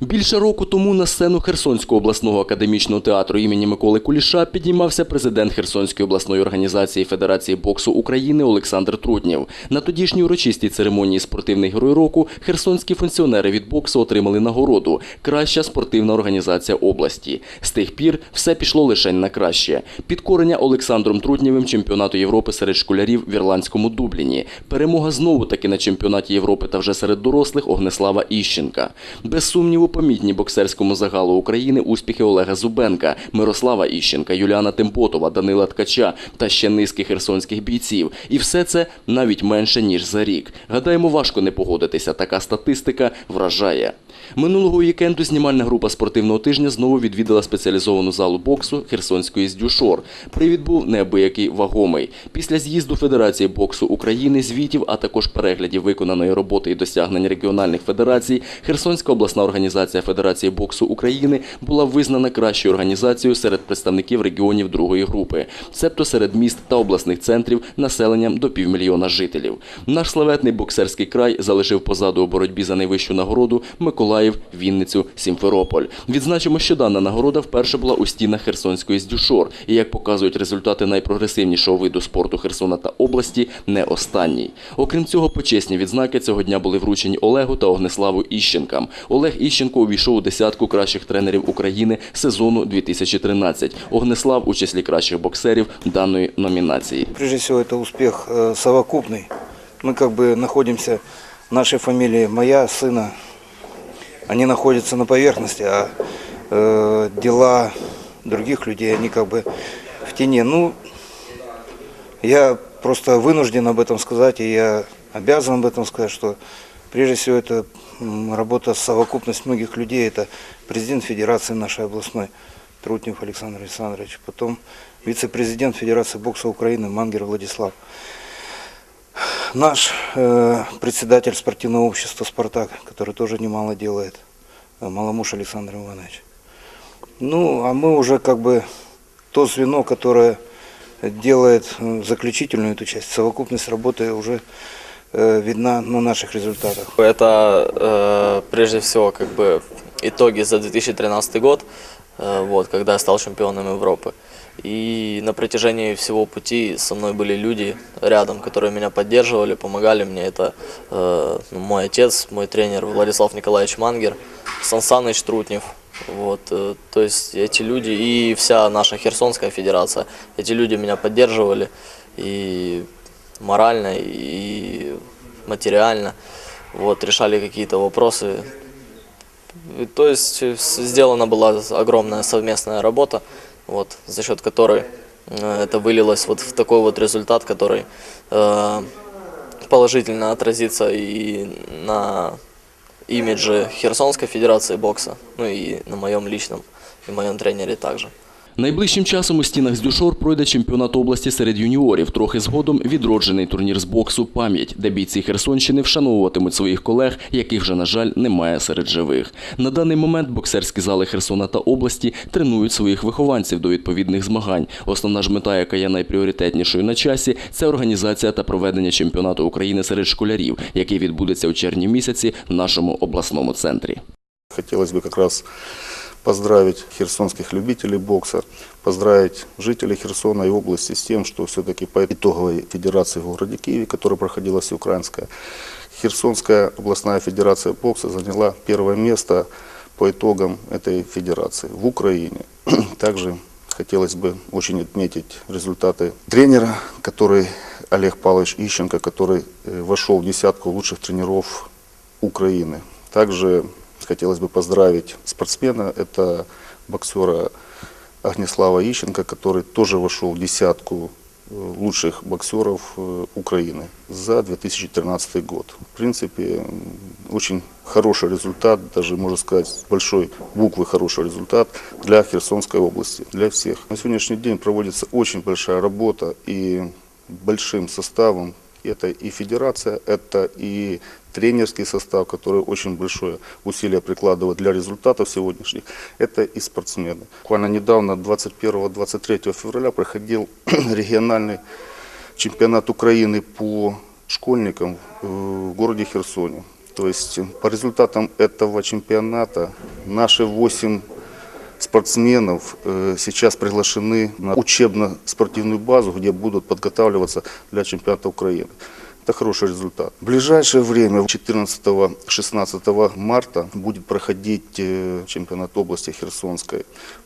Більше року тому на сцену Херсонського обласного академічного театру імені Миколи Куліша підіймався президент Херсонської обласної організації Федерації боксу України Олександр Трутнєв. На тодішній урочистій церемонії спортивний герой року херсонські функціонери від боксу отримали нагороду Краща спортивна організація області. З тих пір все пішло лише на краще. Підкорення Олександром Трутнєвим чемпіонату Європи серед школярів в Ірландському Дубліні. Перемога знову таки на чемпіонаті Європи та вже серед дорослих Огнеслава Іщенка. Без сумніву, помітні боксерському загалу України успіхи Олега Зубенка, Мирослава Іщенка, Юліана Темпотова, Данила Ткача та ще низки херсонських бійців. І все це навіть менше ніж за рік. Гадаємо, важко не погодитися. Така статистика вражає. Минулого вікенду знімальна група спортивного тижня знову відвідала спеціалізовану залу боксу Херсонської «Здюшор». Привід був неабиякий вагомий. Після з'їзду Федерації боксу України, звітів, а також переглядів виконаної роботи і досягнень регіональних федерацій, Херсонська обласна організація Федерації боксу України була визнана кращою організацією серед представників регіонів другої групи, цебто серед міст та обласних центрів населенням до півмільйона жителів. Наш славетний боксерський край залишив позаду у боротьбі за найвищу нагороду Миколаїв, Вінницю, Сімферополь. Відзначимо, що дана нагорода вперше була у стінах Херсонської «Здюшор» і, як показують результати найпрогресивнішого виду спорту Херсона та області, не останній. Окрім цього, почесні відзнаки цього дня були вручені Олегу та Огнеславу Іщенкам. Олег Іщенко увійшов у десятку кращих тренерів України сезону 2013. Огнеслав у числі кращих боксерів даної номінації. Прежде всего, это успех э, совокупный. Мы как бы находимся, наши фамилии, моя, сына, они находятся на поверхности, а э, дела других людей, они как бы в тени. Ну, я просто вынужден об этом сказать, и я обязан об этом сказать, что прежде всего это работа, совокупность многих людей, это президент Федерации нашей областной Трутнев Александр Александрович, потом вице-президент Федерации бокса Украины Мангер Владислав, наш э, председатель спортивного общества «Спартак», который тоже немало делает, э, Маломуш Александр Иванович. Ну, а мы уже как бы то звено, которое делает э, заключительную эту часть. Совокупность работы уже видна на наших результатах. Это э, прежде всего как бы итоги за 2013 год, э, вот, когда я стал чемпионом Европы. И на протяжении всего пути со мной были люди рядом, которые меня поддерживали, помогали мне. Это э, ну, мой отец, мой тренер Владислав Николаевич Мангер, Сан Саныч Трутнев. Вот, э, то есть эти люди и вся наша Херсонская федерация, эти люди меня поддерживали и морально, и материально, вот, решали какие-то вопросы. И, то есть э, сделана была огромная совместная работа, вот, за счет которой э, это вылилось вот в такой вот результат, который э, положительно отразится и на имидже Херсонской Федерации бокса, ну и на моем личном и моем тренере также. Найближчим часом у стінах Здюшор пройде чемпіонат області серед юніорів. Трохи згодом відроджений турнір з боксу «Пам'ять», де бійці Херсонщини вшановуватимуть своїх колег, яких вже, на жаль, немає серед живих. На даний момент боксерські зали Херсона та області тренують своїх вихованців до відповідних змагань. Основна ж мета, яка є найпріоритетнішою на часі, це організація та проведення чемпіонату України серед школярів, який відбудеться у червні місяці в нашому обласному центрі. Хотелось бы как раз поздравить херсонских любителей бокса, поздравить жителей Херсона и области с тем, что все-таки по итоговой федерации в городе Киеве, которая проходила всеукраинская, Херсонская областная федерация бокса заняла первое место по итогам этой федерации в Украине. Также хотелось бы очень отметить результаты тренера, который Олег Павлович Ищенко, который э, вошел в десятку лучших тренеров Украины. Также хотелось бы поздравить спортсмена, это боксера Огнеслава Ищенко, который тоже вошел в десятку э, лучших боксеров э, Украины за 2013 год. В принципе, очень хороший результат, даже можно сказать большой буквы хороший результат для Херсонской области, для всех. На сегодняшний день проводится очень большая работа и большим составом это и федерация, это и тренерский состав, который очень большое усилие прикладывает для результатов сегодняшних, это и спортсмены. Буквально недавно, 21-23 февраля, проходил региональный чемпионат Украины по школьникам э, в городе Херсоне. То есть э, по результатам этого чемпионата наши 8 спортсменов э, сейчас приглашены на учебно-спортивную базу, где будут подготавливаться для чемпионата Украины. Это хороший результат. В ближайшее время, 14-16 марта, будет проходить э, чемпионат области Херсонской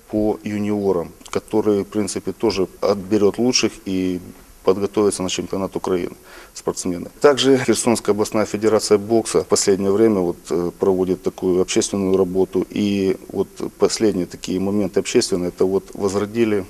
по юниорам, который, в принципе, тоже отберет лучших и подготовиться на чемпионат Украины спортсмены. Также Херсонская областная федерация бокса в последнее время вот, э, проводит такую общественную работу. И вот последние такие моменты общественные, это вот возродили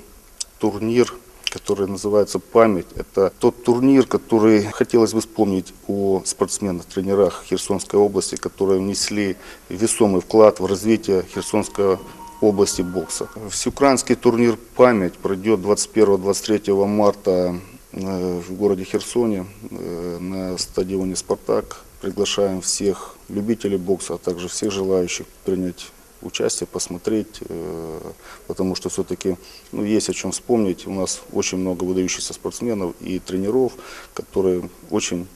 турнир который называется «Память». Это тот турнир, который хотелось бы вспомнить о спортсменах, тренерах Херсонской области, которые внесли весомый вклад в развитие Херсонской области бокса. Всеукраинский турнир «Память» пройдет 21-23 марта в городе Херсоне э, на стадионе «Спартак». Приглашаем всех любителей бокса, а также всех желающих принять участие, посмотреть, э, потому что все-таки ну, есть о чем вспомнить. У нас очень много выдающихся спортсменов и тренеров, которые очень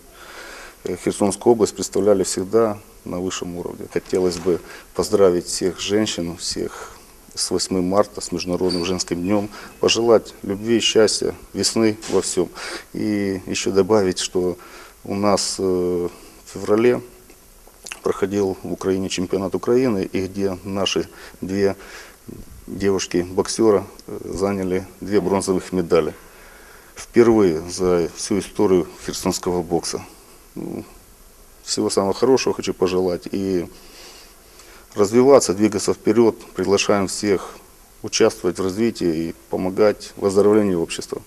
э, Херсонскую область представляли всегда на высшем уровне. Хотелось бы поздравить всех женщин, всех с 8 марта, с Международным женским днем, пожелать любви, счастья, весны во всем. И еще добавить, что у нас э, в феврале проходил в Украине чемпионат Украины, и где наши две девушки-боксера э, заняли две бронзовых медали. Впервые за всю историю херсонского бокса. Ну, Всего самого хорошего хочу пожелать и развиваться, двигаться вперед. Приглашаем всех участвовать в развитии и помогать в оздоровлении общества.